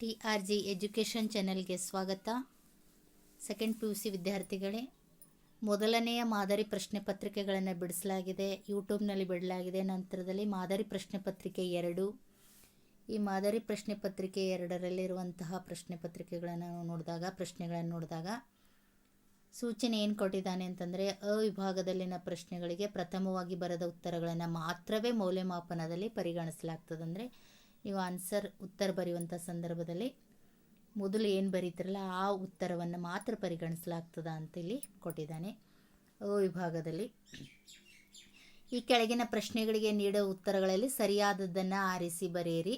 T R G education ಚಾನೆಲ್ಗೆ ಸ್ವಾಗತ. Second P U C ವಿದ್ಯಾರ್ಥಿಗಳೇ, ಮೊದಲನೆಯ ಮಾದರಿ ಪ್ರಶ್ನೆ ಪತ್ರಿಕೆಗಳನ್ನು ಬಿಡಿಸಲಾಗಿದೆ ಯೂಟ್ಯೂಬ್ನಲ್ಲಿ ಬಿಡಲಾಗಿದೆ, ನಂತರದಲ್ಲಿ ಮಾದರಿ ಪ್ರಶ್ನೆ ಪತ್ರಿಕೆ ಎರಡು. ಈ ಮಾದರಿ ಪ್ರಶ್ನೆ ಪತ್ರಿಕೆ ಎರಡರಲ್ಲಿರುವಂತಹ ಪ್ರಶ್ನೆ ಪತ್ರಿಕೆಗಳನ್ನು ನೋಡಿದಾಗ, ಪ್ರಶ್ನೆಗಳನ್ನು ನೋಡಿದಾಗ ಸೂಚನೆ ಏನು ಕೊಟ್ಟಿದ್ದಾನೆ ಅಂತಂದರೆ ಅ ವಿಭಾಗದಲ್ಲಿನ ಪ್ರಶ್ನೆಗಳಿಗೆ ಪ್ರಥಮವಾಗಿ ಬರೆದ ಉತ್ತರಗಳನ್ನು ಮಾತ್ರವೇ ಮೌಲ್ಯಮಾಪನದಲ್ಲಿ ಪರಿಗಣಿಸಲಾಗ್ತದೆ ಅಂದರೆ ನೀವು ಆನ್ಸರ್ ಉತ್ತರ ಬರೆಯುವಂಥ ಸಂದರ್ಭದಲ್ಲಿ ಮೊದಲು ಏನು ಬರೀತಿರಲ್ಲ ಆ ಉತ್ತರವನ್ನು ಮಾತ್ರ ಪರಿಗಣಿಸಲಾಗ್ತದ ಅಂತ ಇಲ್ಲಿ ಕೊಟ್ಟಿದ್ದಾನೆ ವಿಭಾಗದಲ್ಲಿ ಈ ಕೆಳಗಿನ ಪ್ರಶ್ನೆಗಳಿಗೆ ನೀಡೋ ಉತ್ತರಗಳಲ್ಲಿ ಸರಿಯಾದದ್ದನ್ನು ಆರಿಸಿ ಬರೆಯಿರಿ.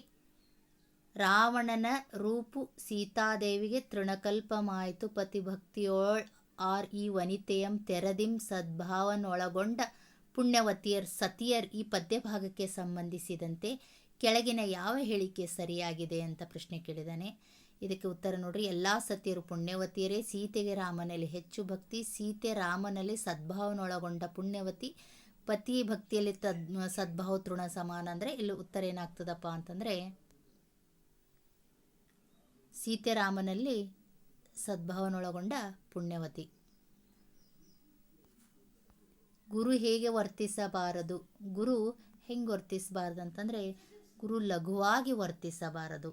ರಾವಣನ ರೂಪು ಸೀತಾದೇವಿಗೆ ತೃಣಕಲ್ಪಮಾಯಿತು. ಪತಿಭಕ್ತಿಯೋಳ್ ಆರ್ ಈ ವನಿತೆಯಂ ತೆರದಿಂ ಸದ್ಭಾವನೊಳಗೊಂಡ ಪುಣ್ಯವತಿಯರ್, ಸತಿಯರ್ ಈ ಪದ್ಯಭಾಗಕ್ಕೆ ಸಂಬಂಧಿಸಿದಂತೆ ಕೆಳಗಿನ ಯಾವ ಹೇಳಿಕೆ ಸರಿಯಾಗಿದೆ ಅಂತ ಪ್ರಶ್ನೆ ಕೇಳಿದ್ದಾನೆ ಇದಕ್ಕೆ ಉತ್ತರ ನೋಡ್ರಿ. ಎಲ್ಲ ಸತ್ಯರು ಪುಣ್ಯವತಿಯರೇ, ಸೀತೆಗೆ ರಾಮನಲ್ಲಿ ಹೆಚ್ಚು ಭಕ್ತಿ, ಸೀತೆ ರಾಮನಲ್ಲಿ ಸದ್ಭಾವನೊಳಗೊಂಡ ಪುಣ್ಯವತಿ, ಪತಿ ಭಕ್ತಿಯಲ್ಲಿ ತದ್, ಸದ್ಭಾವ ತೃಣ ಸಮಾನ ಅಂದರೆ ಇಲ್ಲಿ ಉತ್ತರ ಏನಾಗ್ತದಪ್ಪ ಅಂತಂದರೆ, ಸೀತೆ ರಾಮನಲ್ಲಿ ಸದ್ಭಾವನೊಳಗೊಂಡ ಪುಣ್ಯವತಿ. ಗುರು ಹೇಗೆ ವರ್ತಿಸಬಾರದು? ಗುರು ಹೆಂಗೆ ವರ್ತಿಸಬಾರ್ದು ಅಂತಂದರೆ ಗುರು ಲಘುವಾಗಿ ವರ್ತಿಸಬಾರದು.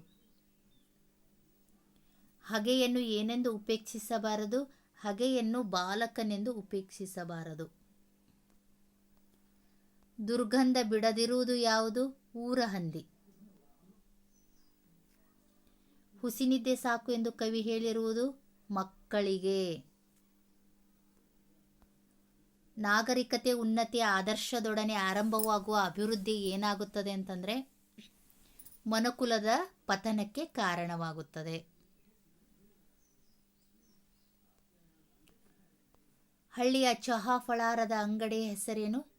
ಹಗೆಯನ್ನು ಏನೆಂದು ಉಪೇಕ್ಷಿಸಬಾರದು? ಹಗೆಯನ್ನು ಬಾಲಕನೆಂದು ಉಪೇಕ್ಷಿಸಬಾರದು. ದುರ್ಗಂಧ ಬಿಡದಿರುವುದು ಯಾವುದು? ಊರ ಹಂದಿ ಹುಸಿನಿದ್ದೆ ಸಾಕು ಎಂದು ಕವಿ ಹೇಳಿರುವುದು ಮಕ್ಕಳಿಗೆ. ನಾಗರಿಕತೆ ಉನ್ನತಿಯ ಆದರ್ಶದೊಡನೆ ಆರಂಭವಾಗುವ ಅಭಿವೃದ್ಧಿ ಏನಾಗುತ್ತದೆ ಅಂತಂದರೆ ಮನುಕುಲದ ಪತನಕ್ಕೆ ಕಾರಣವಾಗುತ್ತದೆ. ಹಳ್ಳಿಯ ಚಹಾ ಫಳಾರದ ಅಂಗಡಿಯ ಹೆಸರೇನು?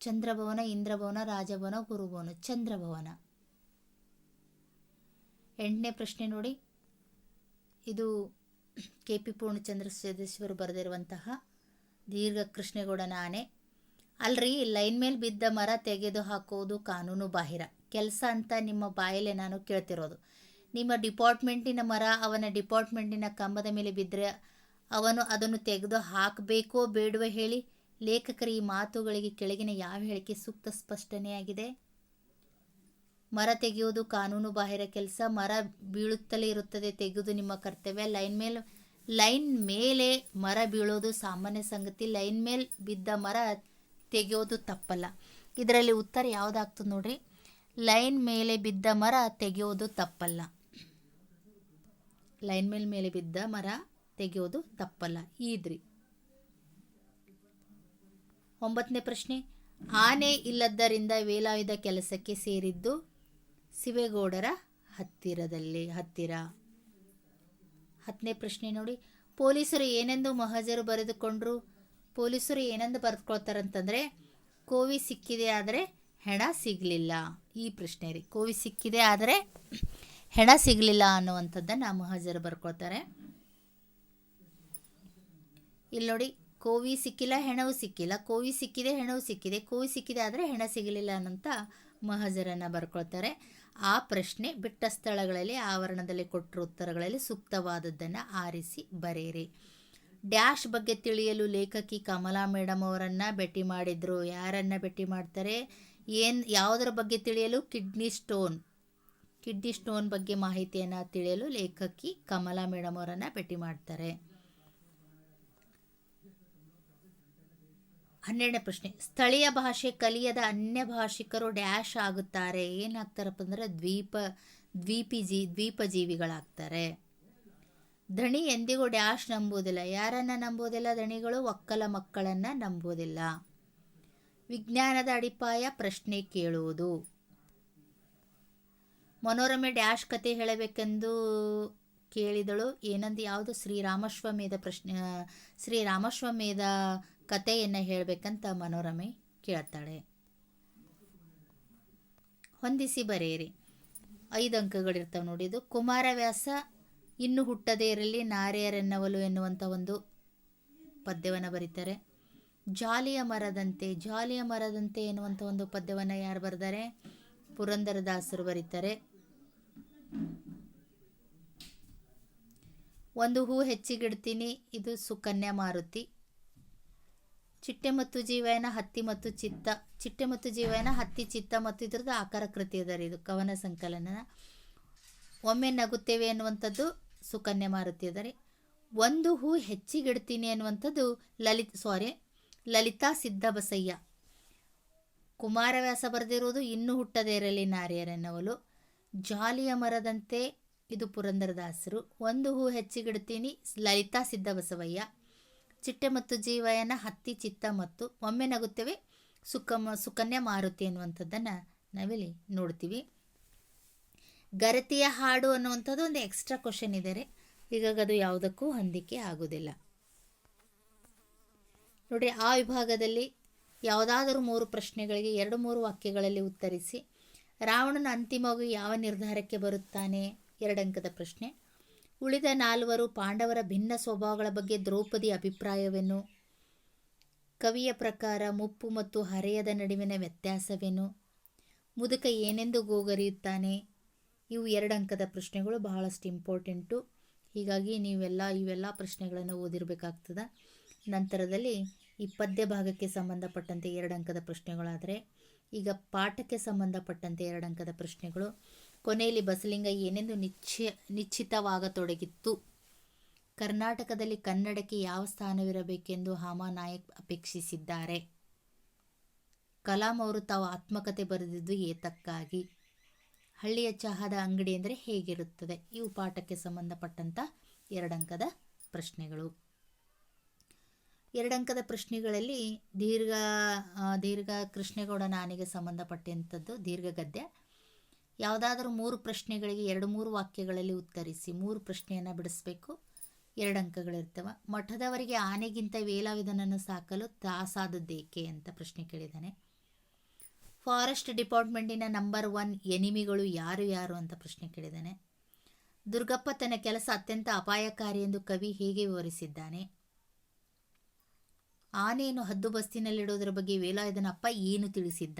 ಚಂದ್ರಭವನ, ಇಂದ್ರಭವನ, ರಾಜಭವನ, ಗುರುಭವನ, ಚಂದ್ರಭವನ. ಎಂಟನೇ ಪ್ರಶ್ನೆ ನೋಡಿ. ಇದು ಕೆ ಪಿ ಪೂರ್ಣಚಂದ್ರ ಸದಸ್ಯರು ಬರೆದಿರುವಂತಹ ದೀರ್ಘ ಕೃಷ್ಣೇಗೌಡನ ಆನೆ ಅಲ್ರಿ, ಲೈನ್ ಮೇಲೆ ಬಿದ್ದ ಮರ ತೆಗೆದು ಹಾಕೋದು ಕಾನೂನು ಬಾಹಿರ. ಕೆಲಸ ಅಂತ ನಿಮ್ಮ ಬಾಯಲ್ಲೇ ನಾನು ಕೇಳ್ತಿರೋದು. ನಿಮ್ಮ ಡಿಪಾರ್ಟ್ಮೆಂಟಿನ ಮರ, ಅವನ ಡಿಪಾರ್ಟ್ಮೆಂಟಿನ ಕಂಬದ ಮೇಲೆ ಬಿದ್ದರೆ ಅವನು ಅದನ್ನು ತೆಗೆದು ಹಾಕಬೇಕೋ ಬೇಡವೋ ಹೇಳಿ ಲೇಖಕರ ಈ ಮಾತುಗಳಿಗೆ ಕೆಳಗಿನ ಯಾವ ಹೇಳಿಕೆ ಸೂಕ್ತ ಸ್ಪಷ್ಟನೆಯಾಗಿದೆ ಮರ ತೆಗೆಯುವುದು ಕಾನೂನು ಬಾಹಿರ ಕೆಲಸ. ಮರ ಬೀಳುತ್ತಲೇ ಇರುತ್ತದೆ ತೆಗೆದು ನಿಮ್ಮ ಕರ್ತವ್ಯ. ಲೈನ್ ಮೇಲೆ ಲೈನ್ ಮೇಲೆ ಮರ ಬೀಳೋದು ಸಾಮಾನ್ಯ ಸಂಗತಿ. ಲೈನ್ ಮೇಲೆ ಬಿದ್ದ ಮರ ತೆಗೆಯೋದು ತಪ್ಪಲ್ಲ. ಇದರಲ್ಲಿ ಉತ್ತರ ಯಾವುದಾಗ್ತದೆ ನೋಡ್ರಿ. ಲೈನ್ ಮೇಲೆ ಬಿದ್ದ ಮರ ತೆಗೆಯೋದು ತಪ್ಪಲ್ಲ. ಲೈನ್ ಮೇಲ್ ಮೇಲೆ ಬಿದ್ದ ಮರ ತೆಗೆಯೋದು ತಪ್ಪಲ್ಲ. ಈದ್ರಿ. ಒಂಬತ್ತನೇ ಪ್ರಶ್ನೆ. ಆನೆ ಇಲ್ಲದ್ದರಿಂದ ವೇಲಾಯುಧ ಕೆಲಸಕ್ಕೆ ಸೇರಿದ್ದು ಸಿವೇಗೌಡರ ಹತ್ತಿರದಲ್ಲಿ, ಹತ್ತಿರ. ಹತ್ತನೇ ಪ್ರಶ್ನೆ ನೋಡಿ. ಪೊಲೀಸರು ಏನೆಂದು ಮಹಜರು ಬರೆದುಕೊಂಡ್ರು? ಪೊಲೀಸರು ಏನೆಂದು ಬರೆದುಕೊಳ್ತಾರಂತಂದರೆ, ಕೋವಿ ಸಿಕ್ಕಿದೆ ಆದರೆ ಹೆಣ ಸಿಗಲಿಲ್ಲ. ಈ ಪ್ರಶ್ನೆ ರೀ. ಕೋವಿ ಸಿಕ್ಕಿದೆ ಆದರೆ ಹೆಣ ಸಿಗಲಿಲ್ಲ ಅನ್ನುವಂಥದ್ದನ್ನು ಮಹಜರು ಬರ್ಕೊಳ್ತಾರೆ. ಇಲ್ಲಿ ನೋಡಿ, ಕೋವಿ ಸಿಕ್ಕಿಲ್ಲ, ಹೆಣವು ಸಿಕ್ಕಿಲ್ಲ. ಕೋವಿ ಸಿಕ್ಕಿದೆ, ಹೆಣವು ಸಿಕ್ಕಿದೆ. ಕೋವಿ ಸಿಕ್ಕಿದೆ ಆದರೆ ಹೆಣ ಸಿಗಲಿಲ್ಲ ಅನ್ನಂತ ಮಹಜರನ್ನು ಬರ್ಕೊಳ್ತಾರೆ. ಆ ಪ್ರಶ್ನೆ ಬಿಟ್ಟ ಸ್ಥಳಗಳಲ್ಲಿ, ಆವರಣದಲ್ಲಿ ಕೊಟ್ಟರು ಉತ್ತರಗಳಲ್ಲಿ ಸೂಕ್ತವಾದದ್ದನ್ನು ಆರಿಸಿ ಬರೆಯಿರಿ. ಡ್ಯಾಶ್ ಬಗ್ಗೆ ತಿಳಿಯಲು ಲೇಖಕಿ ಕಮಲಾ ಮೇಡಮ್ ಅವರನ್ನು ಭೇಟಿ ಮಾಡಿದರು. ಯಾರನ್ನು ಭೇಟಿ ಮಾಡ್ತಾರೆ? ಏನು ಯಾವುದರ ಬಗ್ಗೆ ತಿಳಿಯಲು? Kidney stone. ಕಿಡ್ನಿ ಸ್ಟೋನ್ ಬಗ್ಗೆ ಮಾಹಿತಿಯನ್ನು ತಿಳಿಯಲು ಲೇಖಕಿ ಕಮಲಾ ಮೇಡಮ್ ಅವರನ್ನು ಭೇಟಿ ಮಾಡ್ತಾರೆ. ಹನ್ನೆರಡನೇ ಪ್ರಶ್ನೆ. ಸ್ಥಳೀಯ ಭಾಷೆ ಕಲಿಯದ ಅನ್ಯ ಭಾಷಿಕರು ಡ್ಯಾಶ್ ಆಗುತ್ತಾರೆ. ಏನಾಗ್ತಾರಪ್ಪ ಅಂದರೆ ದ್ವೀಪ ದ್ವೀಪಿ ಜೀ ದ್ವೀಪ ಜೀವಿಗಳಾಗ್ತಾರೆ ದಣಿ ಎಂದಿಗೂ ಡ್ಯಾಶ್ ನಂಬುವುದಿಲ್ಲ. ಯಾರನ್ನು ನಂಬುವುದಿಲ್ಲ? ಧಣಿಗಳು ಒಕ್ಕಲ ಮಕ್ಕಳನ್ನು ನಂಬುವುದಿಲ್ಲ. ವಿಜ್ಞಾನದ ಅಡಿಪಾಯ ಪ್ರಶ್ನೆ ಕೇಳುವುದು. ಮನೋರಮೆ ಡ್ಯಾಶ್ ಕತೆ ಹೇಳಬೇಕೆಂದು ಕೇಳಿದಳು. ಏನಂದು? ಯಾವುದು? ಶ್ರೀರಾಮಶ್ವಮೇಧ ಪ್ರಶ್ನೆ ಶ್ರೀರಾಮಶ್ವಮೇಧ ಕಥೆಯನ್ನು ಹೇಳಬೇಕಂತ ಮನೋರಮೆ ಕೇಳ್ತಾಳೆ. ಹೊಂದಿಸಿ ಬರೆಯಿರಿ. ಐದು ಅಂಕಗಳಿರ್ತವೆ ನೋಡಿ ಇದು. ಕುಮಾರವ್ಯಾಸ ಇನ್ನು ಹುಟ್ಟದೇ ಇರಲಿ, ನಾರಿಯರೆನ್ನವಲು ಎನ್ನುವಂಥ ಒಂದು ಪದ್ಯವನ್ನು ಬರೀತಾರೆ. ಜಾಲಿಯ ಮರದಂತೆ ಜಾಲಿಯ ಮರದಂತೆ ಎನ್ನುವಂಥ ಒಂದು ಪದ್ಯವನ್ನು ಯಾರು ಬರೆದಾರೆ? ಪುರಂದರದಾಸರು ಬರೀತಾರೆ. ಒಂದು ಹೂ ಹೆಚ್ಚಿಗಿಡ್ತೀನಿ, ಇದು ಸುಕನ್ಯಾ ಮಾರುತಿ. ಚಿಟ್ಟೆ ಮತ್ತು ಜೀವಯನ, ಹತ್ತಿ ಮತ್ತು ಚಿತ್ತ. ಚಿಟ್ಟೆ ಮತ್ತು ಜೀವಯನ, ಹತ್ತಿ, ಚಿತ್ತ ಮತ್ತು ಇದ್ರದ್ದು ಆಕಾರ ಕೃತಿ ಅದ ರೀ ಇದು, ಕವನ ಸಂಕಲನ ಒಮ್ಮೆ ನಗುತ್ತೇವೆ ಅನ್ನುವಂಥದ್ದು ಸುಕನ್ಯಾ ಮಾರುತಿ ಅದ ರೀ ಒಂದು ಹೂ ಹೆಚ್ಚಿಗಿಡ್ತೀನಿ ಅನ್ನುವಂಥದ್ದು ಲಲಿತ್ ಸಾರಿ ಲಲಿತಾ ಸಿದ್ದಬಸಯ್ಯ. ಕುಮಾರವ್ಯಾಸ ಬರೆದಿರುವುದು ಇನ್ನೂ ಹುಟ್ಟದೇ ಇರಲಿ ನಾರಿಯರೆನ್ನವಳು ಜಾಲಿಯ ಮರದಂತೆ ಇದು ಪುರಂದರದಾಸರು. ಒಂದು ಹೂ ಹೆಚ್ಚಿಗಿಡ್ತೀನಿ ಲಲಿತಾ ಸಿದ್ದಬಸವಯ್ಯ. ಚಿಟ್ಟೆ ಮತ್ತು ಜೀವಯನ ಹತ್ತಿ, ಚಿತ್ತ ಮತ್ತು ಒಮ್ಮೆ ನಗುತ್ತೇವೆ. ಸುಖ ಸುಕನ್ಯಾ ಮಾರುತಿ ಅನ್ನುವಂಥದ್ದನ್ನು ನಾವಿಲ್ಲಿ ನೋಡ್ತೀವಿ. ಗರತಿಯ ಹಾಡು ಅನ್ನುವಂಥದ್ದು ಒಂದು ಎಕ್ಸ್ಟ್ರಾ ಕ್ವಶನ್ ಇದ್ದಾರೆ ಈಗ ಅದು ಯಾವುದಕ್ಕೂ ಹೊಂದಿಕೆ ಆಗೋದಿಲ್ಲ ನೋಡ್ರಿ ಆ ವಿಭಾಗದಲ್ಲಿ ಯಾವುದಾದರೂ ಮೂರು ಪ್ರಶ್ನೆಗಳಿಗೆ ಎರಡು ಮೂರು ವಾಕ್ಯಗಳಲ್ಲಿ ಉತ್ತರಿಸಿ, ರಾವಣನ ಅಂತಿಮವಾಗಿ ಯಾವ ನಿರ್ಧಾರಕ್ಕೆ ಬರುತ್ತಾನೆ? ಎರಡಂಕದ ಪ್ರಶ್ನೆ. ಉಳಿದ ನಾಲ್ವರು ಪಾಂಡವರ ಭಿನ್ನ ಸ್ವಭಾವಗಳ ಬಗ್ಗೆ ದ್ರೌಪದಿ ಅಭಿಪ್ರಾಯವೇನು? ಕವಿಯ ಪ್ರಕಾರ ಮುಪ್ಪು ಮತ್ತು ಹರೆಯದ ನಡುವಿನ ವ್ಯತ್ಯಾಸವೇನು? ಮುದುಕ ಏನೆಂದು ಗೋಗರಿಯುತ್ತಾನೆ? ಇವು ಎರಡು ಅಂಕದ ಪ್ರಶ್ನೆಗಳು, ಬಹಳಷ್ಟು ಇಂಪಾರ್ಟೆಂಟು. ಹೀಗಾಗಿ ನೀವೆಲ್ಲ ಇವೆಲ್ಲ ಪ್ರಶ್ನೆಗಳನ್ನು ಓದಿರಬೇಕಾಗ್ತದೆ. ನಂತರದಲ್ಲಿ ಈ ಪದ್ಯ ಭಾಗಕ್ಕೆ ಸಂಬಂಧಪಟ್ಟಂತೆ ಎರಡು ಅಂಕದ ಪ್ರಶ್ನೆಗಳಾದರೆ, ಈಗ ಪಾಠಕ್ಕೆ ಸಂಬಂಧಪಟ್ಟಂತೆ ಎರಡು ಅಂಕದ ಪ್ರಶ್ನೆಗಳು, ಕೊನೆಯಲ್ಲಿ ಬಸಲಿಂಗ ಏನೆಂದು ನಿಶ್ಚಯ ನಿಶ್ಚಿತವಾಗತೊಡಗಿತ್ತು. ಕರ್ನಾಟಕದಲ್ಲಿ ಕನ್ನಡಕ್ಕೆ ಯಾವ ಸ್ಥಾನವಿರಬೇಕೆಂದು ಹಾಮಾನಾಯಕ್ ಅಪೇಕ್ಷಿಸಿದ್ದಾರೆ. ಕಲಾಂ ಅವರು ತಾವು ಆತ್ಮಕತೆ ಬರೆದಿದ್ದು ಏತಕ್ಕಾಗಿ. ಹಳ್ಳಿಯ ಚಹಾದ ಅಂಗಡಿ ಅಂದರೆ ಹೇಗಿರುತ್ತದೆ? ಇವು ಪಾಠಕ್ಕೆ ಸಂಬಂಧಪಟ್ಟಂಥ ಎರಡಂಕದ ಪ್ರಶ್ನೆಗಳು. ಎರಡಂಕದ ಪ್ರಶ್ನೆಗಳಲ್ಲಿ ದೀರ್ಘ ದೀರ್ಘ ಕೃಷ್ಣೇಗೌಡ ನಾನಿಗೆ ಸಂಬಂಧಪಟ್ಟಂಥದ್ದು ದೀರ್ಘ ಗದ್ಯ ಯಾವುದಾದ್ರೂ ಮೂರು ಪ್ರಶ್ನೆಗಳಿಗೆ ಎರಡು ಮೂರು ವಾಕ್ಯಗಳಲ್ಲಿ ಉತ್ತರಿಸಿ ಮೂರು ಪ್ರಶ್ನೆಯನ್ನು ಬಿಡಿಸ್ಬೇಕು. ಎರಡು ಅಂಕಗಳಿರ್ತವೆ ಮಠದವರಿಗೆ ಆನೆಗಿಂತ ವೇಲಾವಿದನನ್ನು ಸಾಕಲು ತಾಸಾದದ್ದೇಕೆ ಅಂತ ಪ್ರಶ್ನೆ ಕೇಳಿದ್ದಾನೆ. ಫಾರೆಸ್ಟ್ ಡಿಪಾರ್ಟ್ಮೆಂಟಿನ ನಂಬರ್ ಒನ್ ಎನಿಮಿಗಳು ಯಾರು ಯಾರು ಅಂತ ಪ್ರಶ್ನೆ ಕೇಳಿದ್ದಾನೆ. ದುರ್ಗಪ್ಪ ತನ್ನ ಕೆಲಸ ಅತ್ಯಂತ ಅಪಾಯಕಾರಿ ಎಂದು ಕವಿ ಹೇಗೆ ವಿವರಿಸಿದ್ದಾನೆ. ಆನೆಯನ್ನು ಹದ್ದುಬಸ್ತಿನಲ್ಲಿಡೋದ್ರ ಬಗ್ಗೆ ವೇಲಾಯುಧನಪ್ಪ ಏನು ತಿಳಿಸಿದ್ದ?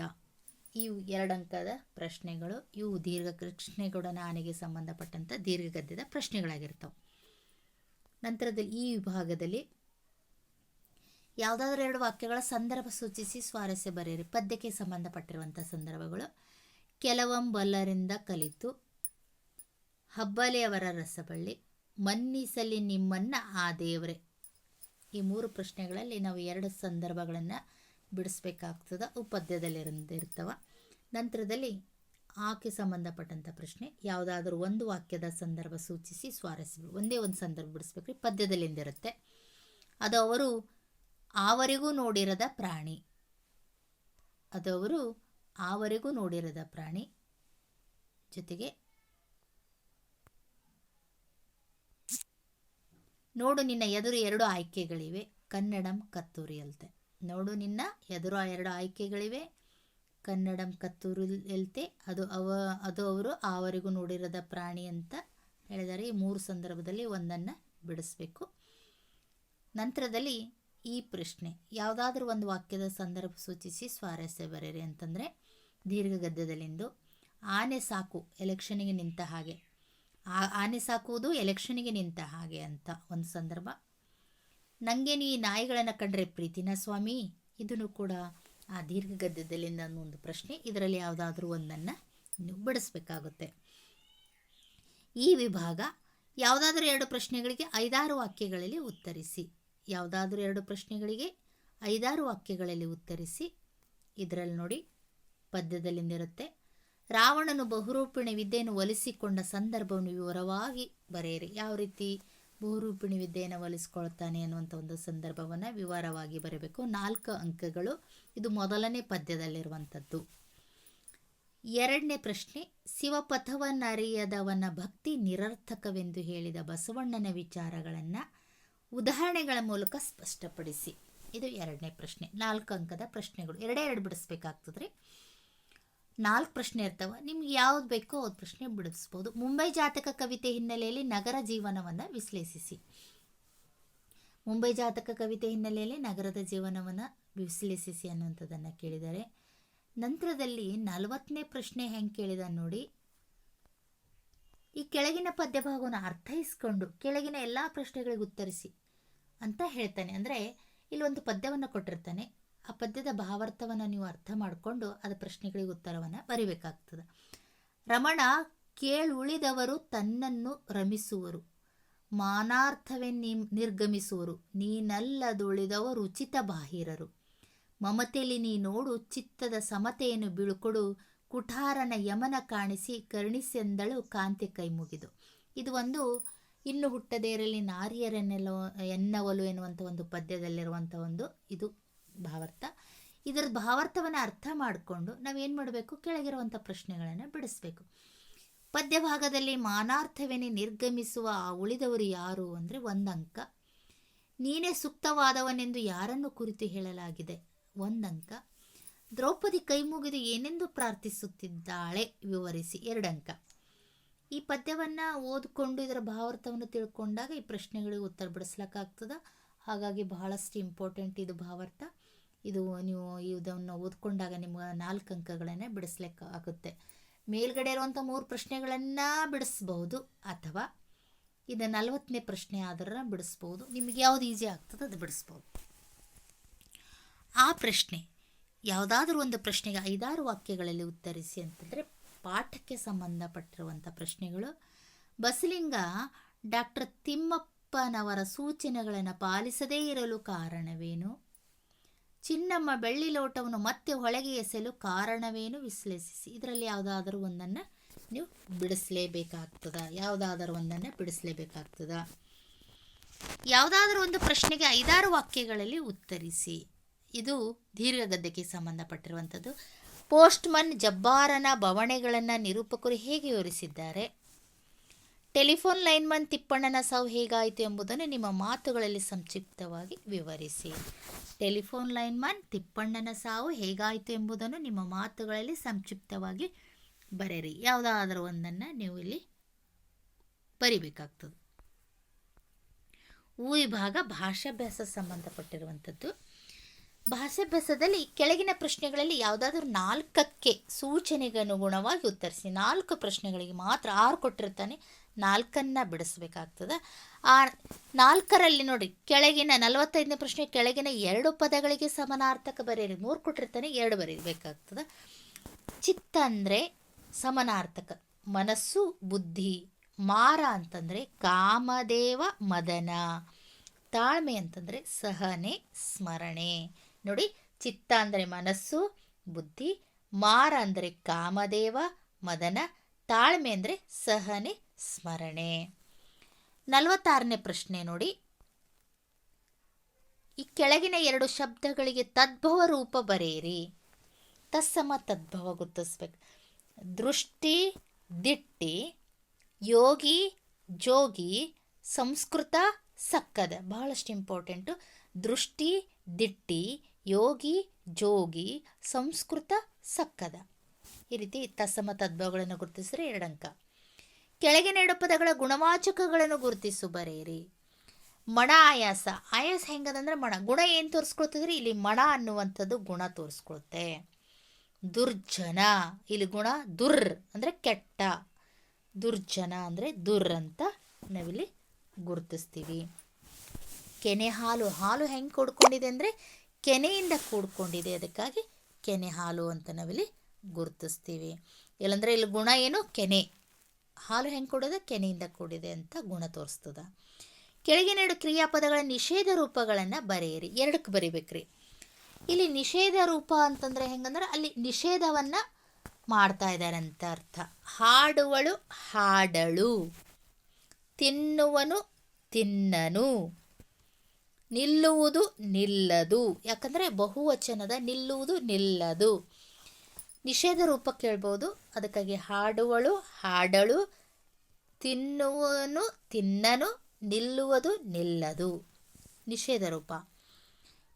ಇವು ಎರಡಂಕದ ಪ್ರಶ್ನೆಗಳು. ಇವು ದೀರ್ಘ ಕೃಷ್ಣೇಗೌಡನ ಆನೆಗೆ ಸಂಬಂಧಪಟ್ಟಂಥ ದೀರ್ಘ ಗದ್ಯದ ಪ್ರಶ್ನೆಗಳಾಗಿರ್ತವೆ. ನಂತರದಲ್ಲಿ ಈ ವಿಭಾಗದಲ್ಲಿ ಯಾವುದಾದ್ರೂ ಎರಡು ವಾಕ್ಯಗಳ ಸಂದರ್ಭ ಸೂಚಿಸಿ ಸ್ವಾರಸ್ಯ ಬರೆಯಿರಿ. ಪದ್ಯಕ್ಕೆ ಸಂಬಂಧಪಟ್ಟಿರುವಂಥ ಸಂದರ್ಭಗಳು. ಕೆಲವೊಂಬಲ್ಲರಿಂದ ಕಲಿತು, ಹಬ್ಬಲೆಯವರ ರಸಬಳ್ಳಿ, ಮನ್ನಿಸಲಿ ನಿಮ್ಮನ್ನ ಆ ದೇವರೇ. ಈ ಮೂರು ಪ್ರಶ್ನೆಗಳಲ್ಲಿ ನಾವು ಎರಡು ಸಂದರ್ಭಗಳನ್ನು ಬಿಡಿಸ್ಬೇಕಾಗ್ತದೆ. ಉಪದ್ಯದಲ್ಲಿ ಇರ್ತವ ನಂತರದಲ್ಲಿ ಆಕೆ ಸಂಬಂಧಪಟ್ಟಂಥ ಪ್ರಶ್ನೆ. ಯಾವುದಾದ್ರೂ ಒಂದು ವಾಕ್ಯದ ಸಂದರ್ಭ ಸೂಚಿಸಿ ಸ್ವಾರಸ್ಯ ಒಂದೇ ಒಂದು ಸಂದರ್ಭ ಬಿಡಿಸ್ಬೇಕ್ರಿ. ಪದ್ಯದಲ್ಲಿಂದಿರುತ್ತೆ. ಅದು ಅವರು ಆವರೆಗೂ ನೋಡಿರದ ಪ್ರಾಣಿ. ಅದು ಅವರು ಆವರೆಗೂ ನೋಡಿರದ ಪ್ರಾಣಿ ಜೊತೆಗೆ ನೋಡು ನಿನ್ನ ಎದುರು ಎರಡು ಆಯ್ಕೆಗಳಿವೆ. ಕನ್ನಡಂ ಕತ್ತೂರಿಯಲ್ತೆ. ನೋಡು ನಿನ್ನ ಎದುರು ಎರಡು ಆಯ್ಕೆಗಳಿವೆ. ಕನ್ನಡಂ ಕತ್ತೂರಿಯಲ್ತೆ. ಅದು ಅವ, ಅದು ಅವರು ಆವರೆಗೂ ನೋಡಿರದ ಪ್ರಾಣಿ ಅಂತ ಹೇಳಿದ್ದಾರೆ. ಈ ಮೂರು ಸಂದರ್ಭದಲ್ಲಿ ಒಂದನ್ನು ಬಿಡಿಸ್ಬೇಕು. ನಂತರದಲ್ಲಿ ಈ ಪ್ರಶ್ನೆ. ಯಾವುದಾದ್ರೂ ಒಂದು ವಾಕ್ಯದ ಸಂದರ್ಭ ಸೂಚಿಸಿ ಸ್ವಾರಸ್ಯ ಬರೆಯಿರಿ ಅಂತಂದರೆ ದೀರ್ಘ ಗದ್ಯದಲ್ಲಿಂದು ಆನೆ ಸಾಕು ಎಲೆಕ್ಷನಿಗೆ ನಿಂತ ಹಾಗೆ. ಆನೆ ಸಾಕುವುದು ಎಲೆಕ್ಷನ್ಗೆ ನಿಂತ ಹಾಗೆ ಅಂತ ಒಂದು ಸಂದರ್ಭ. ನನಗೆ ನೀ ನಾಯಿಗಳನ್ನು ಕಂಡ್ರೆ ಪ್ರೀತಿನ ಸ್ವಾಮಿ? ಇದನ್ನು ಕೂಡ ಆ ದೀರ್ಘ ಗದ್ಯದಲ್ಲಿಂದ ಒಂದು ಪ್ರಶ್ನೆ. ಇದರಲ್ಲಿ ಯಾವುದಾದ್ರೂ ಒಂದನ್ನು ನೀವು ಬಿಡಿಸ್ಬೇಕಾಗುತ್ತೆ ಈ ವಿಭಾಗ ಯಾವುದಾದ್ರೂ ಎರಡು ಪ್ರಶ್ನೆಗಳಿಗೆ ಐದಾರು ವಾಕ್ಯಗಳಲ್ಲಿ ಉತ್ತರಿಸಿ. ಯಾವುದಾದ್ರೂ ಎರಡು ಪ್ರಶ್ನೆಗಳಿಗೆ ಐದಾರು ವಾಕ್ಯಗಳಲ್ಲಿ ಉತ್ತರಿಸಿ. ಇದರಲ್ಲಿ ನೋಡಿ ಪದ್ಯದಲ್ಲಿಂದಿರುತ್ತೆ. ರಾವಣನು ಬಹುರೂಪಿಣಿ ವಿದ್ಯೆಯನ್ನು ಒಲಿಸಿಕೊಂಡ ಸಂದರ್ಭವನ್ನು ವಿವರವಾಗಿ ಬರೆಯಿರಿ. ಯಾವ ರೀತಿ ಬಹುರೂಪಿಣಿ ವಿದ್ಯೆಯನ್ನು ಒಲಿಸ್ಕೊಳ್ತಾನೆ ಅನ್ನುವಂಥ ಒಂದು ಸಂದರ್ಭವನ್ನು ವಿವರವಾಗಿ ಬರಬೇಕು. ನಾಲ್ಕು ಅಂಕಗಳು. ಇದು ಮೊದಲನೇ ಪದ್ಯದಲ್ಲಿರುವಂಥದ್ದು. ಎರಡನೇ ಪ್ರಶ್ನೆ, ಶಿವಪಥವನ್ನರಿಯದವನ ಭಕ್ತಿ ನಿರರ್ಥಕವೆಂದು ಹೇಳಿದ ಬಸವಣ್ಣನ ವಿಚಾರಗಳನ್ನು ಉದಾಹರಣೆಗಳ ಮೂಲಕ ಸ್ಪಷ್ಟಪಡಿಸಿ. ಇದು ಎರಡನೇ ಪ್ರಶ್ನೆ. ನಾಲ್ಕು ಅಂಕದ ಪ್ರಶ್ನೆಗಳು. ಎರಡೇ ಎರಡು ಬಿಡಿಸ್ಬೇಕಾಗ್ತದೆ ರೀ ನಾಲ್ಕು ಪ್ರಶ್ನೆ ಇರ್ತವೆ. ನಿಮ್ಗೆ ಯಾವ್ದು ಬೇಕೋ ಅವ್ರ ಪ್ರಶ್ನೆ ಬಿಡಿಸ್ಬೋದು. ಮುಂಬೈ ಜಾತಕ ಕವಿತೆ ಹಿನ್ನೆಲೆಯಲ್ಲಿ ನಗರ ಜೀವನವನ್ನು ವಿಶ್ಲೇಷಿಸಿ. ಮುಂಬೈ ಜಾತಕ ಕವಿತೆ ಹಿನ್ನೆಲೆಯಲ್ಲಿ ನಗರದ ಜೀವನವನ್ನು ವಿಶ್ಲೇಷಿಸಿ ಅನ್ನುವಂಥದ್ದನ್ನು ಕೇಳಿದ್ದಾರೆ. ನಂತರದಲ್ಲಿ ನಲವತ್ತನೇ ಪ್ರಶ್ನೆ ಹೆಂಗೆ ಕೇಳಿದ ನೋಡಿ. ಈ ಕೆಳಗಿನ ಪದ್ಯಭಾಗವನ್ನು ಅರ್ಥೈಸ್ಕೊಂಡು ಕೆಳಗಿನ ಎಲ್ಲ ಪ್ರಶ್ನೆಗಳಿಗೆ ಉತ್ತರಿಸಿ ಅಂತ ಹೇಳ್ತಾನೆ. ಅಂದರೆ ಇಲ್ಲೊಂದು ಪದ್ಯವನ್ನು ಕೊಟ್ಟಿರ್ತಾನೆ. ಆ ಪದ್ಯದ ಭಾವಾರ್ಥವನ್ನು ನೀವು ಅರ್ಥ ಮಾಡಿಕೊಂಡು ಅದರ ಪ್ರಶ್ನೆಗಳಿಗೆ ಉತ್ತರವನ್ನು ಬರಿಬೇಕಾಗ್ತದೆ. ರಮಣ, ಕೇಳುಳಿದವರು ತನ್ನನ್ನು ರಮಿಸುವರು. ಮಾನಾರ್ಥವೇ ನಿರ್ಗಮಿಸುವರು. ನೀನಲ್ಲದುಳಿದವರು ಉಚಿತ ಬಾಹಿರರು. ಮಮತೆಯಲ್ಲಿ ನೀ ನೋಡು ಚಿತ್ತದ ಸಮತೆಯನ್ನು ಬೀಳ್ಕೊಡು. ಕುಠಾರನ ಯಮನ ಕಾಣಿಸಿ ಕರುಣಿಸೆಂದಳು ಕಾಂತಿ ಕೈ ಮುಗಿದು. ಇದು ಒಂದು ಇನ್ನು ಹುಟ್ಟದೇ ಇರಲಿ ನಾರಿಯರನ್ನೆಲ್ಲ, ಎನ್ನವಲು ಎನ್ನುವಂಥ ಒಂದು ಪದ್ಯದಲ್ಲಿರುವಂಥ ಒಂದು ಇದು. ಭಾವಾರ್ಥ. ಇದರ ಭಾವಾರ್ಥವನ್ನು ಅರ್ಥ ಮಾಡಿಕೊಂಡು ನಾವೇನು ಮಾಡಬೇಕು? ಕೆಳಗಿರುವಂಥ ಪ್ರಶ್ನೆಗಳನ್ನು ಬಿಡಿಸ್ಬೇಕು. ಪದ್ಯಭಾಗದಲ್ಲಿ ಮಾನಾರ್ಥವೇನೆ ನಿರ್ಗಮಿಸುವ ಆ ಉಳಿದವರು ಯಾರು ಅಂದರೆ ಒಂದಂಕ. ನೀನೇ ಸೂಕ್ತವಾದವನೆಂದು ಯಾರನ್ನು ಕುರಿತು ಹೇಳಲಾಗಿದೆ? ಒಂದಂಕ. ದ್ರೌಪದಿ ಕೈ ಮುಗಿದು ಏನೆಂದು ಪ್ರಾರ್ಥಿಸುತ್ತಿದ್ದಾಳೆ? ವಿವರಿಸಿ. ಎರಡಂಕ. ಈ ಪದ್ಯವನ್ನು ಓದಿಕೊಂಡು ಇದರ ಭಾವಾರ್ಥವನ್ನು ತಿಳ್ಕೊಂಡಾಗ ಈ ಪ್ರಶ್ನೆಗಳಿಗೆ ಉತ್ತರ ಬಿಡಿಸ್ಲಿಕ್ಕಾಗ್ತದ? ಹಾಗಾಗಿ ಬಹಳಷ್ಟು ಇಂಪಾರ್ಟೆಂಟ್ ಇದು ಭಾವಾರ್ಥ. ಇದು ನೀವು ಇದನ್ನು ಓದ್ಕೊಂಡಾಗ ನಿಮ್ಗೆ ನಾಲ್ಕು ಅಂಕಗಳನ್ನೇ ಬಿಡಿಸ್ಲಿಕ್ಕೆ ಆಗುತ್ತೆ. ಮೇಲ್ಗಡೆ ಇರುವಂಥ ಮೂರು ಪ್ರಶ್ನೆಗಳನ್ನು ಬಿಡಿಸ್ಬಹುದು ಅಥವಾ ಇದು ನಲವತ್ತನೇ ಪ್ರಶ್ನೆ ಆದ್ರೆ ಬಿಡಿಸ್ಬೋದು. ನಿಮಗೆ ಯಾವ್ದು ಈಸಿ ಆಗ್ತದೆ ಅದು ಬಿಡಿಸ್ಬೋದು. ಆ ಪ್ರಶ್ನೆ ಯಾವುದಾದ್ರೂ ಒಂದು ಪ್ರಶ್ನೆಗೆ ಐದಾರು ವಾಕ್ಯಗಳಲ್ಲಿ ಉತ್ತರಿಸಿ ಅಂತಂದರೆ ಪಾಠಕ್ಕೆ ಸಂಬಂಧಪಟ್ಟಿರುವಂಥ ಪ್ರಶ್ನೆಗಳು. ಬಸಲಿಂಗ ಡಾಕ್ಟರ್ ತಿಮ್ಮಪ್ಪನವರ ಸೂಚನೆಗಳನ್ನು ಪಾಲಿಸದೇ ಇರಲು ಕಾರಣವೇನು? ಚಿನ್ನಮ್ಮ ಬೆಳ್ಳಿ ಲೋಟವನ್ನು ಮತ್ತೆ ಹೊಳೆಗೆ ಎಸೆಯಲು ಕಾರಣವೇನು ವಿಶ್ಲೇಷಿಸಿ. ಇದರಲ್ಲಿ ಯಾವುದಾದರೂ ಒಂದನ್ನು ನೀವು ಬಿಡಿಸಲೇಬೇಕಾಗ್ತದ. ಯಾವುದಾದರೂ ಒಂದನ್ನು ಬಿಡಿಸಲೇಬೇಕಾಗ್ತದ. ಯಾವುದಾದ್ರೂ ಒಂದು ಪ್ರಶ್ನೆಗೆ ಐದಾರು ವಾಕ್ಯಗಳಲ್ಲಿ ಉತ್ತರಿಸಿ. ಇದು ದೀರ್ಘಗದ್ದೆಗೆ ಸಂಬಂಧಪಟ್ಟಿರುವಂಥದ್ದು. ಪೋಸ್ಟ್ಮನ್ ಜಬ್ಬಾರನ ಬವಣೆಗಳನ್ನು ನಿರೂಪಕರು ಹೇಗೆ ವಿವರಿಸಿದ್ದಾರೆ? ಟೆಲಿಫೋನ್ ಲೈನ್ಮನ್ ತಿಪ್ಪಣ್ಣನ ಸಾವು ಹೇಗಾಯಿತು ಎಂಬುದನ್ನು ನಿಮ್ಮ ಮಾತುಗಳಲ್ಲಿ ಸಂಕ್ಷಿಪ್ತವಾಗಿ ವಿವರಿಸಿ. ಟೆಲಿಫೋನ್ ಲೈನ್ಮನ್ ತಿಪ್ಪಣ್ಣನ ಸಾವು ಹೇಗಾಯಿತು ಎಂಬುದನ್ನು ನಿಮ್ಮ ಮಾತುಗಳಲ್ಲಿ ಸಂಕ್ಷಿಪ್ತವಾಗಿ ಬರೆಯಿರಿ. ಯಾವುದಾದ್ರೂ ಒಂದನ್ನು ನೀವು ಇಲ್ಲಿ ಬರಿಬೇಕಾಗ್ತದೆ. ಊ ವಿಭಾಗ ಭಾಷಾಭ್ಯಾಸ ಸಂಬಂಧಪಟ್ಟಿರುವಂಥದ್ದು. ಭಾಷಾಭ್ಯಾಸದಲ್ಲಿ ಕೆಳಗಿನ ಪ್ರಶ್ನೆಗಳಲ್ಲಿ ಯಾವುದಾದ್ರೂ ನಾಲ್ಕಕ್ಕೆ ಸೂಚನೆಗೆ ಅನುಗುಣವಾಗಿ ಉತ್ತರಿಸಿ. ನಾಲ್ಕು ಪ್ರಶ್ನೆಗಳಿಗೆ ಮಾತ್ರ ಆರು ಕೊಟ್ಟಿರ್ತಾನೆ. ನಾಲ್ಕನ್ನು ಬಿಡಿಸ್ಬೇಕಾಗ್ತದೆ. ಆ ನಾಲ್ಕರಲ್ಲಿ ನೋಡಿ, ಕೆಳಗಿನ ನಲವತ್ತೈದನೇ ಪ್ರಶ್ನೆ, ಕೆಳಗಿನ ಎರಡು ಪದಗಳಿಗೆ ಸಮಾನಾರ್ಥಕ ಬರೆಯಿರಿ. ಮೂರು ಕೊಟ್ಟಿರ್ತಾನೆ, ಎರಡು ಬರೀಬೇಕಾಗ್ತದೆ. ಚಿತ್ತ ಅಂದರೆ ಸಮಾನಾರ್ಥಕ, ಮನಸ್ಸು, ಬುದ್ಧಿ, ಮಾರ ಅಂತಂದರೆ ಕಾಮದೇವ, ಮದನ, ತಾಳ್ಮೆ ಅಂತಂದರೆ ಸಹನೆ, ಸ್ಮರಣೆ. ನೋಡಿ, ಚಿತ್ತ ಅಂದರೆ ಮನಸ್ಸು, ಬುದ್ಧಿ, ಮಾರ ಅಂದರೆ ಕಾಮದೇವ, ಮದನ, ತಾಳ್ಮೆ ಅಂದರೆ ಸಹನೆ ಸ್ಮರಣೆ. ನಲವತ್ತಾರನೇ ಪ್ರಶ್ನೆ ನೋಡಿ. ಈ ಕೆಳಗಿನ ಎರಡು ಶಬ್ದಗಳಿಗೆ ತದ್ಭವ ರೂಪ ಬರೆಯಿರಿ. ತತ್ಸಮ ತದ್ಭವ ಗುರುತಿಸ್ಬೇಕು. ದೃಷ್ಟಿ, ದಿಟ್ಟಿ, ಯೋಗಿ, ಜೋಗಿ, ಸಂಸ್ಕೃತ, ಸಕ್ಕದ. ಬಹಳಷ್ಟು ಇಂಪಾರ್ಟೆಂಟು. ದೃಷ್ಟಿ, ದಿಟ್ಟಿ, ಯೋಗಿ, ಜೋಗಿ, ಸಂಸ್ಕೃತ, ಸಕ್ಕದ. ಈ ರೀತಿ ತತ್ಸಮ ತದ್ಭವಗಳನ್ನು ಗುರುತಿಸಿದ್ರೆ ಎರಡು ಅಂಕ ಕೆಳಗಿನ ಎರಡು ಪದಗಳ ಗುಣವಾಚಕಗಳನ್ನು ಗುರುತಿಸು ಬರೆಯಿರಿ. ಮಣ ಆಯಾಸ. ಆಯಾಸ ಹೆಂಗದಂದ್ರೆ ಮಣ. ಗುಣ ಏನು ತೋರಿಸ್ಕೊಳ್ತದ್ರಿ? ಇಲ್ಲಿ ಮಣ ಅನ್ನುವಂಥದ್ದು ಗುಣ ತೋರಿಸ್ಕೊಳುತ್ತೆ. ದುರ್ಜನ. ಇಲ್ಲಿ ಗುಣ ದುರ್ ಅಂದರೆ ಕೆಟ್ಟ. ದುರ್ಜನ ಅಂದರೆ ದುರ್ ಅಂತ ನಾವಿಲ್ಲಿ ಗುರುತಿಸ್ತೀವಿ. ಕೆನೆ ಹಾಲು. ಹಾಲು ಹೆಂಗೆ ಕೂಡ್ಕೊಂಡಿದೆ ಅಂದರೆ ಕೆನೆಯಿಂದ ಕೂಡ್ಕೊಂಡಿದೆ. ಅದಕ್ಕಾಗಿ ಕೆನೆ ಹಾಲು ಅಂತ ನಾವಿಲ್ಲಿ ಗುರುತಿಸ್ತೀವಿ. ಇಲ್ಲಂದ್ರೆ ಇಲ್ಲಿ ಗುಣ ಏನು? ಕೆನೆ. ಹಾಲು ಹೆಂಗೆ ಕೊಡೋದ? ಕೆನೆಯಿಂದ ಕೂಡಿದೆ ಅಂತ ಗುಣ ತೋರಿಸ್ತದ. ಕೆಳಗಿನ ಎರಡು ಕ್ರಿಯಾಪದಗಳ ನಿಷೇಧ ರೂಪಗಳನ್ನು ಬರೆಯಿರಿ. ಎರಡಕ್ಕೆ ಬರಿಬೇಕ್ರಿ. ಇಲ್ಲಿ ನಿಷೇಧ ರೂಪ ಅಂತಂದರೆ ಹೆಂಗಂದ್ರೆ ಅಲ್ಲಿ ನಿಷೇಧವನ್ನು ಮಾಡ್ತಾ ಇದ್ದಾರೆ ಅರ್ಥ. ಹಾಡುವಳು ಹಾಡಳು. ತಿನ್ನುವನು ತಿನ್ನನು. ನಿಲ್ಲುವುದು ನಿಲ್ಲದು. ಯಾಕಂದರೆ ಬಹುವಚನದ ನಿಲ್ಲುವುದು ನಿಲ್ಲದು. ನಿಷೇಧ ರೂಪ ಕೇಳ್ಬೋದು. ಅದಕ್ಕಾಗಿ ಹಾಡುವಳು, ಹಾಡಳು. ತಿನ್ನುವನು ತಿನ್ನನು, ನಿಲ್ಲುವುದು ನಿಲ್ಲದು. ನಿಷೇಧ ರೂಪ.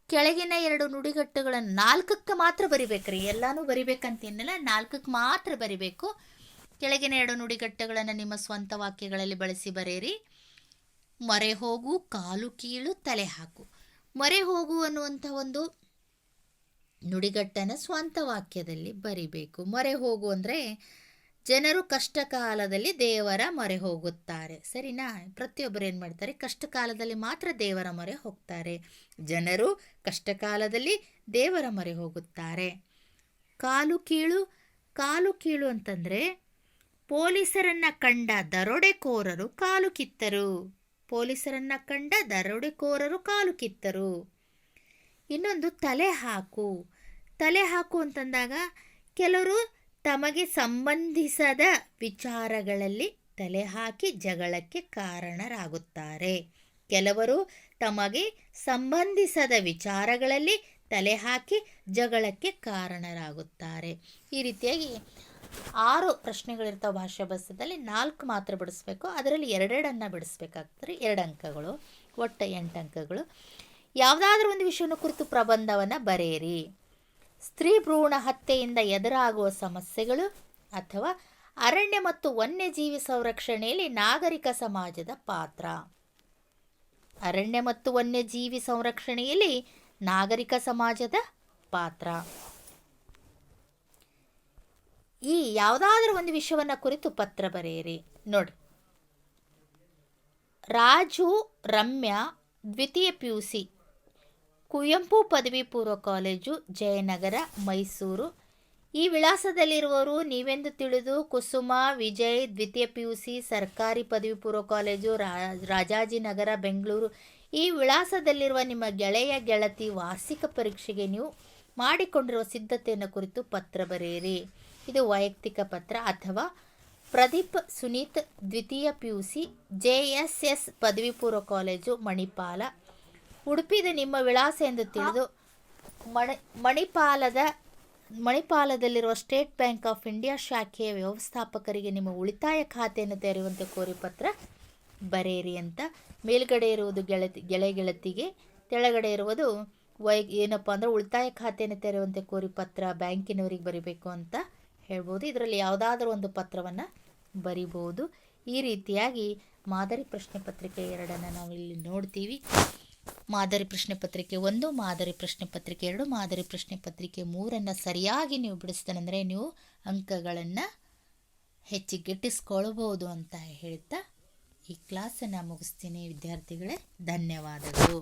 ಕೆಳಗಿನ ಎರಡು ನುಡಿಗಟ್ಟುಗಳನ್ನು ನಾಲ್ಕಕ್ಕೆ ಮಾತ್ರ ಬರಿಬೇಕ್ರಿ. ಎಲ್ಲಾನು ಬರಿಬೇಕಂತೇನಿಲ್ಲ, ನಾಲ್ಕಕ್ಕೆ ಮಾತ್ರ ಬರಿಬೇಕು. ಕೆಳಗಿನ ಎರಡು ನುಡಿಗಟ್ಟುಗಳನ್ನು ನಿಮ್ಮ ಸ್ವಂತ ವಾಕ್ಯಗಳಲ್ಲಿ ಬಳಸಿ ಬರೆಯಿರಿ. ಮೊರೆ ಹೋಗು, ಕಾಲು ಕೀಳು, ತಲೆ ಹಾಕು. ಮೊರೆ ಹೋಗು ಅನ್ನುವಂಥ ಒಂದು ನುಡಿಗಟ್ಟನ್ನು ಸ್ವಂತ ವಾಕ್ಯದಲ್ಲಿ ಬರಿಬೇಕು. ಮೊರೆ ಹೋಗು ಅಂದರೆ ಜನರು ಕಷ್ಟ ಕಾಲದಲ್ಲಿ ದೇವರ ಮೊರೆ ಹೋಗುತ್ತಾರೆ. ಸರಿನಾ? ಪ್ರತಿಯೊಬ್ಬರು ಏನು ಮಾಡ್ತಾರೆ? ಕಷ್ಟ ಕಾಲದಲ್ಲಿ ಮಾತ್ರ ದೇವರ ಮೊರೆ ಹೋಗ್ತಾರೆ. ಜನರು ಕಷ್ಟ ಕಾಲದಲ್ಲಿ ದೇವರ ಮೊರೆ ಹೋಗುತ್ತಾರೆ. ಕಾಲು ಕೀಳು ಕಾಲು ಕೀಳು ಅಂತಂದರೆ ಪೊಲೀಸರನ್ನು ಕಂಡ ದರೋಡೆಕೋರರು ಕಾಲು ಕಿತ್ತರು. ಪೊಲೀಸರನ್ನು ಕಂಡ ದರೋಡೆಕೋರರು ಕಾಲು ಕಿತ್ತರು. ಇನ್ನೊಂದು ತಲೆ ಹಾಕು. ತಲೆ ಹಾಕು ಅಂತಂದಾಗ ಕೆಲವರು ತಮಗೆ ಸಂಬಂಧಿಸದ ವಿಚಾರಗಳಲ್ಲಿ ತಲೆ ಹಾಕಿ ಜಗಳಕ್ಕೆ ಕಾರಣರಾಗುತ್ತಾರೆ. ಕೆಲವರು ತಮಗೆ ಸಂಬಂಧಿಸದ ವಿಚಾರಗಳಲ್ಲಿ ತಲೆ ಹಾಕಿ ಜಗಳಕ್ಕೆ ಕಾರಣರಾಗುತ್ತಾರೆ. ಈ ರೀತಿಯಾಗಿ ಆರು ಪ್ರಶ್ನೆಗಳಿರ್ತಾವೆ ಭಾಷಾ ನಾಲ್ಕು ಮಾತ್ರ ಬಿಡಿಸ್ಬೇಕು. ಅದರಲ್ಲಿ ಎರಡೆರಡನ್ನು ಬಿಡಿಸ್ಬೇಕಾಗ್ತದೆ. ಎರಡು ಅಂಕಗಳು, ಒಟ್ಟು ಎಂಟು ಅಂಕಗಳು. ಯಾವುದಾದ್ರೂ ಒಂದು ವಿಷಯವನ್ನು ಕುರಿತು ಪ್ರಬಂಧವನ್ನು ಬರೆಯಿರಿ. ಸ್ತ್ರೀ ಭ್ರೂಣ ಹತ್ಯೆಯಿಂದ ಎದುರಾಗುವ ಸಮಸ್ಯೆಗಳು ಅಥವಾ ಅರಣ್ಯ ಮತ್ತು ವನ್ಯಜೀವಿ ಸಂರಕ್ಷಣೆಯಲ್ಲಿ ನಾಗರಿಕ ಸಮಾಜದ ಪಾತ್ರ. ಅರಣ್ಯ ಮತ್ತು ವನ್ಯಜೀವಿ ಸಂರಕ್ಷಣೆಯಲ್ಲಿ ನಾಗರಿಕ ಸಮಾಜದ ಪಾತ್ರ. ಈ ಯಾವುದಾದ್ರೂ ಒಂದು ವಿಷಯವನ್ನು ಕುರಿತು ಪತ್ರ ಬರೆಯಿರಿ. ನೋಡಿ ರಾಜು ರಮ್ಯಾ ದ್ವಿತೀಯ ಪಿ ಯು ಸಿ. ಕುವೆಂಪು ಪದವಿ ಪೂರ್ವ ಕಾಲೇಜು ಜಯನಗರ, ಮೈಸೂರು. ಈ ವಿಳಾಸದಲ್ಲಿರುವವರು ನೀವೆಂದು ತಿಳಿದು ಕುಸುಮ, ವಿಜಯ್, ದ್ವಿತೀಯ ಪಿ ಯು ಸಿ ಸರ್ಕಾರಿ ಪದವಿ ಪೂರ್ವ ಕಾಲೇಜು ರಾಜಾಜಿನಗರ, ಬೆಂಗಳೂರು. ಈ ವಿಳಾಸದಲ್ಲಿರುವ ನಿಮ್ಮ ಗೆಳೆಯ, ಗೆಳತಿ ವಾರ್ಷಿಕ ಪರೀಕ್ಷೆಗೆ ನೀವು ಮಾಡಿಕೊಂಡಿರುವ ಸಿದ್ಧತೆಯನ್ನು ಕುರಿತು ಪತ್ರ ಬರೆಯಿರಿ. ಇದು ವೈಯಕ್ತಿಕ ಪತ್ರ ಅಥವಾ ಪ್ರದೀಪ್ ಸುನೀತ್, ದ್ವಿತೀಯ P U C J S S ಪದವಿ ಪೂರ್ವ ಕಾಲೇಜು, ಮಣಿಪಾಲ. ಉಡುಪಿದ ನಿಮ್ಮ ವಿಳಾಸ ಎಂದು ತಿಳಿದು ಮಣಿ, ಮಣಿಪಾಲದ, ಮಣಿಪಾಲದಲ್ಲಿರುವ ಸ್ಟೇಟ್ ಬ್ಯಾಂಕ್ ಆಫ್ ಇಂಡಿಯಾ ಶಾಖೆಯ ವ್ಯವಸ್ಥಾಪಕರಿಗೆ ನಿಮ್ಮ ಉಳಿತಾಯ ಖಾತೆಯನ್ನು ತೆರೆಯುವಂತೆ ಕೋರಿ ಪತ್ರ ಬರೆಯಿರಿ ಅಂತ. ಮೇಲ್ಗಡೆ ಇರುವುದು ಗೆಳತಿ, ಗೆಳೆ ಗೆಳತಿಗೆ, ತೆಳಗಡೆ ಇರುವುದು ವೈ, ಏನಪ್ಪ ಅಂದರೆ ಉಳಿತಾಯ ಖಾತೆಯನ್ನು ತೆರೆಯುವಂತೆ ಕೋರಿ ಪತ್ರ ಬ್ಯಾಂಕಿನವರಿಗೆ ಬರಿಬೇಕು ಅಂತ ಹೇಳ್ಬೋದು. ಇದರಲ್ಲಿ ಯಾವುದಾದ್ರೂ ಒಂದು ಪತ್ರವನ್ನು ಬರಿಬೋದು. ಈ ರೀತಿಯಾಗಿ ಮಾದರಿ ಪ್ರಶ್ನೆ ಪತ್ರಿಕೆ ಎರಡನ್ನು ನಾವು ಇಲ್ಲಿ ನೋಡ್ತೀವಿ. ಮಾದರಿ ಪ್ರಶ್ನೆ ಪತ್ರಿಕೆ ಒಂದು, ಮಾದರಿ ಪ್ರಶ್ನೆ ಪತ್ರಿಕೆ ಎರಡು, ಮಾದರಿ ಪ್ರಶ್ನೆ ಪತ್ರಿಕೆ ಮೂರನ್ನು ಸರಿಯಾಗಿ ನೀವು ಬಿಡಿಸ್ತಾನಂದರೆ ನೀವು ಅಂಕಗಳನ್ನು ಹೆಚ್ಚಿಗೆಟ್ಟಿಸ್ಕೊಳ್ಬೋದು ಅಂತ ಹೇಳ್ತಾ ಈ ಕ್ಲಾಸನ್ನು ಮುಗಿಸ್ತೀನಿ. ವಿದ್ಯಾರ್ಥಿಗಳೇ, ಧನ್ಯವಾದಗಳು.